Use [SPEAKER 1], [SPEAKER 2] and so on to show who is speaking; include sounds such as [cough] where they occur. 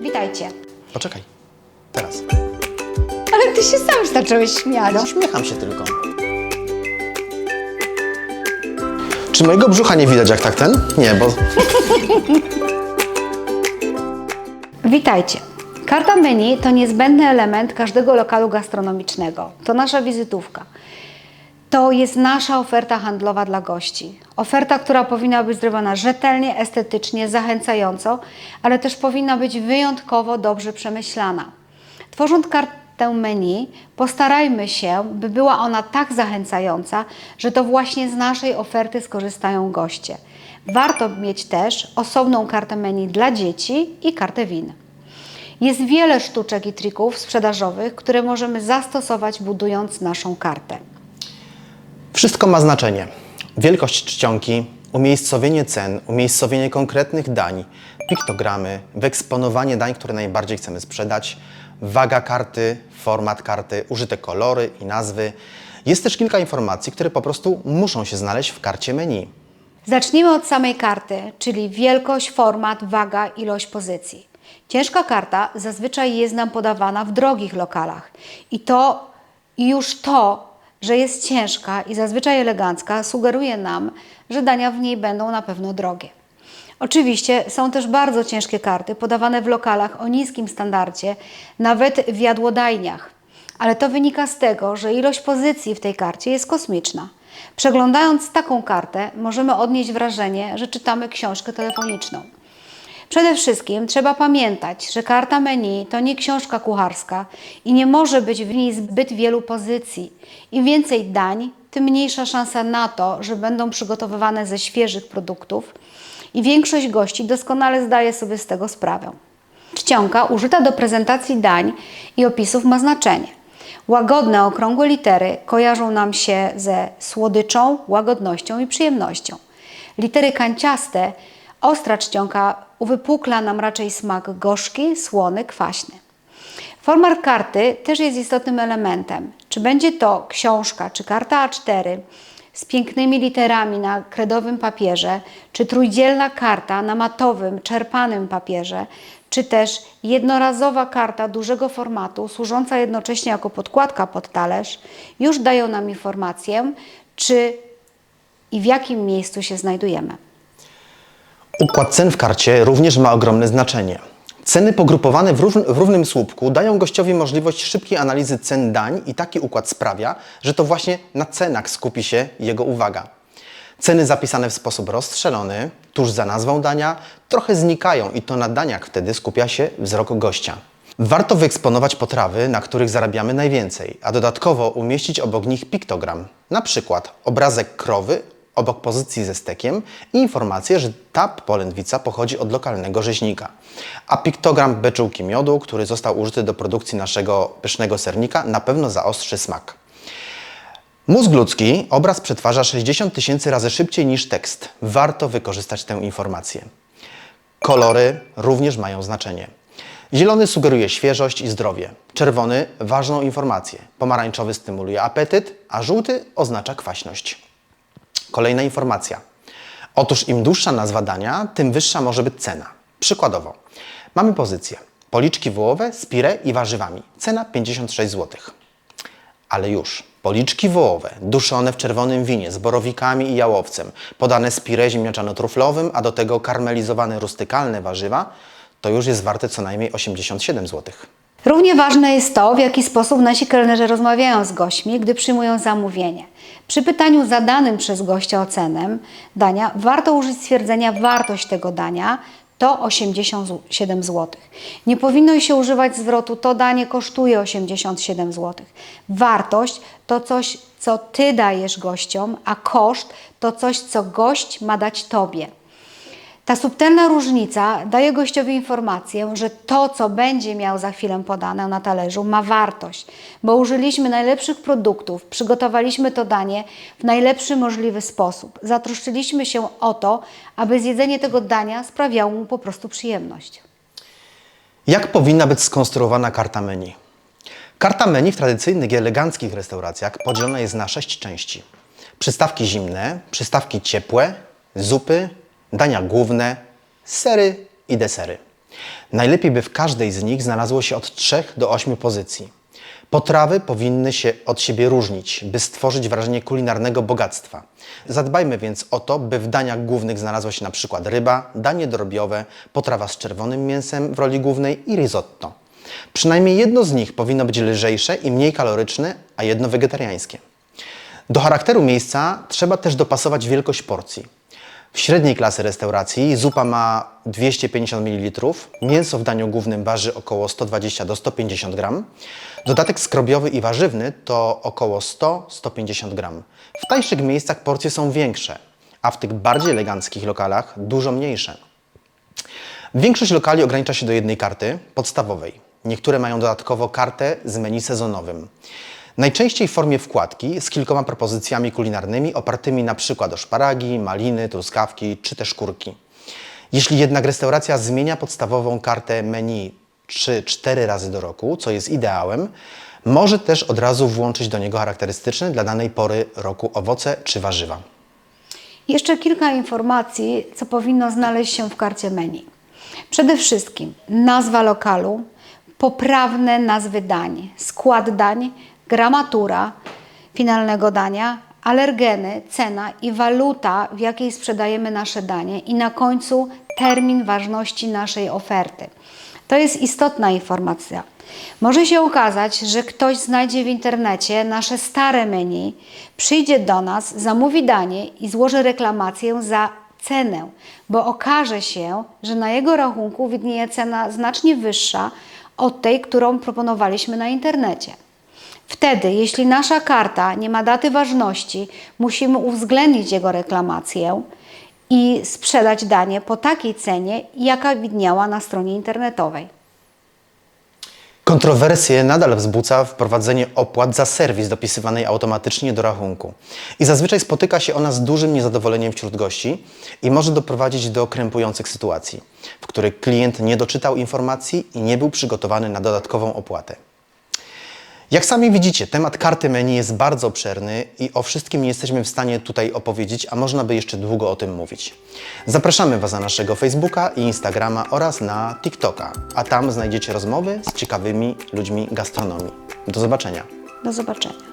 [SPEAKER 1] Witajcie.
[SPEAKER 2] Poczekaj. Teraz.
[SPEAKER 1] Ale ty się sam zacząłeś śmiać.
[SPEAKER 2] Ja uśmiecham się tylko. Czy mojego brzucha nie widać jak tak ten? Nie, bo [laughs]
[SPEAKER 1] Witajcie. Karta menu to niezbędny element każdego lokalu gastronomicznego. To nasza wizytówka. To jest nasza oferta handlowa dla gości. Oferta, która powinna być zrobiona rzetelnie, estetycznie, zachęcająco, ale też powinna być wyjątkowo dobrze przemyślana. Tworząc kartę menu, postarajmy się, by była ona tak zachęcająca, że to właśnie z naszej oferty skorzystają goście. Warto mieć też osobną kartę menu dla dzieci i kartę win. Jest wiele sztuczek i trików sprzedażowych, które możemy zastosować budując naszą kartę.
[SPEAKER 2] Wszystko ma znaczenie. Wielkość czcionki, umiejscowienie cen, umiejscowienie konkretnych dań, piktogramy, wyeksponowanie dań, które najbardziej chcemy sprzedać, waga karty, format karty, użyte kolory i nazwy. Jest też kilka informacji, które po prostu muszą się znaleźć w karcie menu.
[SPEAKER 1] Zacznijmy od samej karty, czyli wielkość, format, waga, ilość pozycji. Ciężka karta zazwyczaj jest nam podawana w drogich lokalach i to i już to, że jest ciężka i zazwyczaj elegancka, sugeruje nam, że dania w niej będą na pewno drogie. Oczywiście są też bardzo ciężkie karty podawane w lokalach o niskim standardzie, nawet w jadłodajniach, ale to wynika z tego, że ilość pozycji w tej karcie jest kosmiczna. Przeglądając taką kartę, możemy odnieść wrażenie, że czytamy książkę telefoniczną. Przede wszystkim trzeba pamiętać, że karta menu to nie książka kucharska i nie może być w niej zbyt wielu pozycji. Im więcej dań, tym mniejsza szansa na to, że będą przygotowywane ze świeżych produktów i większość gości doskonale zdaje sobie z tego sprawę. Czcionka użyta do prezentacji dań i opisów ma znaczenie. Łagodne, okrągłe litery kojarzą nam się ze słodyczą, łagodnością i przyjemnością. Litery kanciaste, ostra czcionka uwypukla nam raczej smak gorzki, słony, kwaśny. Format karty też jest istotnym elementem. Czy będzie to książka, czy karta A4 z pięknymi literami na kredowym papierze, czy trójdzielna karta na matowym, czerpanym papierze, czy też jednorazowa karta dużego formatu, służąca jednocześnie jako podkładka pod talerz, już dają nam informację, czy i w jakim miejscu się znajdujemy.
[SPEAKER 2] Układ cen w karcie również ma ogromne znaczenie. Ceny pogrupowane w, róż- w równym słupku dają gościowi możliwość szybkiej analizy cen dań i taki układ sprawia, że to właśnie na cenach skupi się jego uwaga. Ceny zapisane w sposób rozstrzelony, tuż za nazwą dania, trochę znikają i to na daniach wtedy skupia się wzrok gościa. Warto wyeksponować potrawy, na których zarabiamy najwięcej, a dodatkowo umieścić obok nich piktogram, na przykład obrazek krowy obok pozycji ze stekiem i informację, że ta polędwica pochodzi od lokalnego rzeźnika. A piktogram beczułki miodu, który został użyty do produkcji naszego pysznego sernika, na pewno zaostrzy smak. Mózg ludzki obraz przetwarza 60 tysięcy razy szybciej niż tekst. Warto wykorzystać tę informację. Kolory również mają znaczenie. Zielony sugeruje świeżość i zdrowie. Czerwony ważną informację. Pomarańczowy stymuluje apetyt, a żółty oznacza kwaśność. Kolejna informacja. Otóż im dłuższa nazwa dania, tym wyższa może być cena. Przykładowo, mamy pozycję policzki wołowe z pire i warzywami. Cena 56 zł. Ale już, policzki wołowe, duszone w czerwonym winie z borowikami i jałowcem, podane z pire ziemniaczano-truflowym, a do tego karmelizowane rustykalne warzywa, to już jest warte co najmniej 87 zł.
[SPEAKER 1] Równie ważne jest to, w jaki sposób nasi kelnerzy rozmawiają z gośćmi, gdy przyjmują zamówienie. Przy pytaniu zadanym przez gościa o cenę dania warto użyć stwierdzenia wartość tego dania to 87 zł. Nie powinno się używać zwrotu to danie kosztuje 87 zł. Wartość to coś, co Ty dajesz gościom, a koszt to coś, co gość ma dać Tobie. Ta subtelna różnica daje gościowi informację, że to, co będzie miał za chwilę podane na talerzu, ma wartość, bo użyliśmy najlepszych produktów, przygotowaliśmy to danie w najlepszy możliwy sposób. Zatroszczyliśmy się o to, aby zjedzenie tego dania sprawiało mu po prostu przyjemność.
[SPEAKER 2] Jak powinna być skonstruowana karta menu? Karta menu w tradycyjnych i eleganckich restauracjach podzielona jest na sześć części. Przystawki zimne, przystawki ciepłe, zupy, dania główne, sery i desery. Najlepiej by w każdej z nich znalazło się od 3 do 8 pozycji. Potrawy powinny się od siebie różnić, by stworzyć wrażenie kulinarnego bogactwa. Zadbajmy więc o to, by w daniach głównych znalazła się przykład ryba, danie drobiowe, potrawa z czerwonym mięsem w roli głównej i risotto. Przynajmniej jedno z nich powinno być lżejsze i mniej kaloryczne, a jedno wegetariańskie. Do charakteru miejsca trzeba też dopasować wielkość porcji. W średniej klasy restauracji zupa ma 250 ml, mięso w daniu głównym waży około 120 do 150 gram, dodatek skrobiowy i warzywny to około 100-150 gram. W tańszych miejscach porcje są większe, a w tych bardziej eleganckich lokalach dużo mniejsze. Większość lokali ogranicza się do jednej karty podstawowej. Niektóre mają dodatkowo kartę z menu sezonowym. Najczęściej w formie wkładki z kilkoma propozycjami kulinarnymi opartymi na przykład o szparagi, maliny, truskawki czy też kurki. Jeśli jednak restauracja zmienia podstawową kartę menu 3-4 razy do roku, co jest ideałem, może też od razu włączyć do niego charakterystyczne dla danej pory roku owoce czy warzywa.
[SPEAKER 1] Jeszcze kilka informacji, co powinno znaleźć się w karcie menu. Przede wszystkim nazwa lokalu, poprawne nazwy dań, skład dań, gramatura finalnego dania, alergeny, cena i waluta, w jakiej sprzedajemy nasze danie i na końcu termin ważności naszej oferty. To jest istotna informacja. Może się okazać, że ktoś znajdzie w internecie nasze stare menu, przyjdzie do nas, zamówi danie i złoży reklamację za cenę, bo okaże się, że na jego rachunku widnieje cena znacznie wyższa od tej, którą proponowaliśmy na internecie. Wtedy, jeśli nasza karta nie ma daty ważności, musimy uwzględnić jego reklamację i sprzedać danie po takiej cenie, jaka widniała na stronie internetowej.
[SPEAKER 2] Kontrowersje nadal wzbudza wprowadzenie opłat za serwis dopisywanej automatycznie do rachunku. I zazwyczaj spotyka się ona z dużym niezadowoleniem wśród gości i może doprowadzić do krępujących sytuacji, w których klient nie doczytał informacji i nie był przygotowany na dodatkową opłatę. Jak sami widzicie, temat karty menu jest bardzo obszerny i o wszystkim nie jesteśmy w stanie tutaj opowiedzieć, a można by jeszcze długo o tym mówić. Zapraszamy Was na naszego Facebooka i Instagrama oraz na TikToka, a tam znajdziecie rozmowy z ciekawymi ludźmi gastronomii. Do zobaczenia.
[SPEAKER 1] Do zobaczenia.